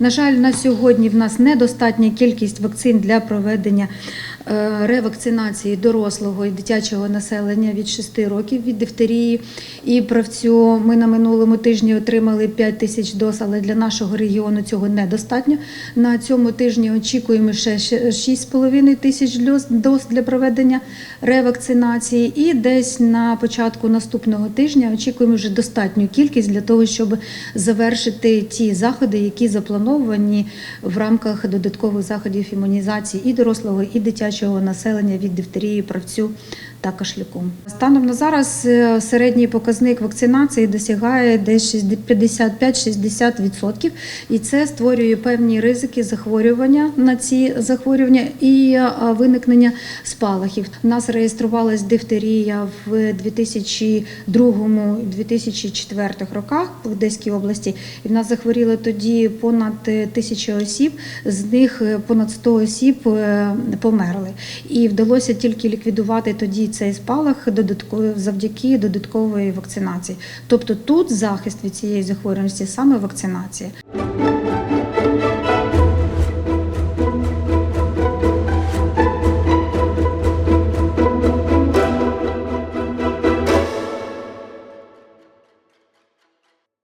На жаль, на сьогодні в нас недостатня кількість вакцин для проведення ревакцинації дорослого і дитячого населення від 6 років від дифтерії і правцю. Ми на минулому тижні отримали 5 тисяч доз, але для нашого регіону цього недостатньо. На цьому тижні очікуємо ще 6,5 тисяч доз для проведення ревакцинації. І десь на початку наступного тижня очікуємо вже достатню кількість для того, щоб завершити ті заходи, які заплановані в рамках додаткових заходів імунізації і дорослого, і дитячого населення від дифтерії, правцю та кашлюку. Станом на зараз е, середній показник вакцинації досягає десь 55-60%, і це створює певні ризики захворювання на ці захворювання і е, виникнення спалахів. У нас реєструвалась дифтерія в 2002-2004 роках в Одеській області, і в нас захворіло тоді понад е, тисяча осіб, з них понад 100 осіб е, померли. І вдалося тільки ліквідувати тоді цей спалах завдяки додаткової вакцинації. Тобто тут захист від цієї захворюваності саме вакцинація.